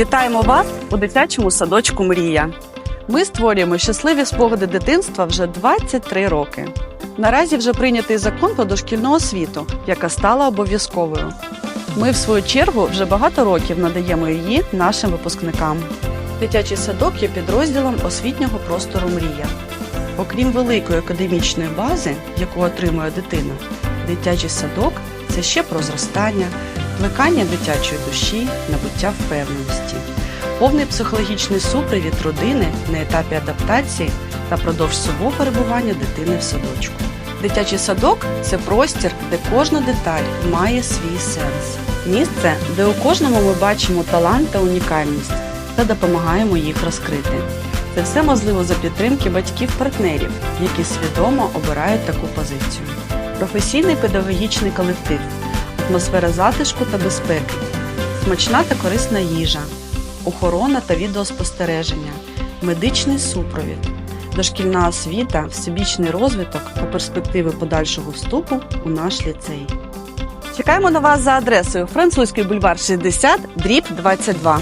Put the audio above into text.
Вітаємо вас у дитячому садочку Мрія. Ми створюємо щасливі спогади дитинства вже 23 роки. Наразі вже прийнятий закон про дошкільну освіту, яка стала обов'язковою. Ми, в свою чергу, вже багато років надаємо її нашим випускникам. Дитячий садок є підрозділом освітнього простору Мрія. Окрім великої академічної бази, яку отримує дитина, дитячий садок це ще про зростання, плекання дитячої душі, набуття впевненості, повний психологічний супровід родини на етапі адаптації та продовж всього перебування дитини в садочку. Дитячий садок це простір, де кожна деталь має свій сенс. Місце, де у кожному ми бачимо талант та унікальність та допомагаємо їх розкрити. Це все можливо за підтримки батьків-партнерів, які свідомо обирають таку позицію. Професійний педагогічний колектив, атмосфера затишку та безпеки, смачна та корисна їжа, охорона та відеоспостереження, медичний супровід, дошкільна освіта, всебічний розвиток та перспективи подальшого вступу у наш ліцей. Чекаємо на вас за адресою Французький бульвар 60, дріб 22.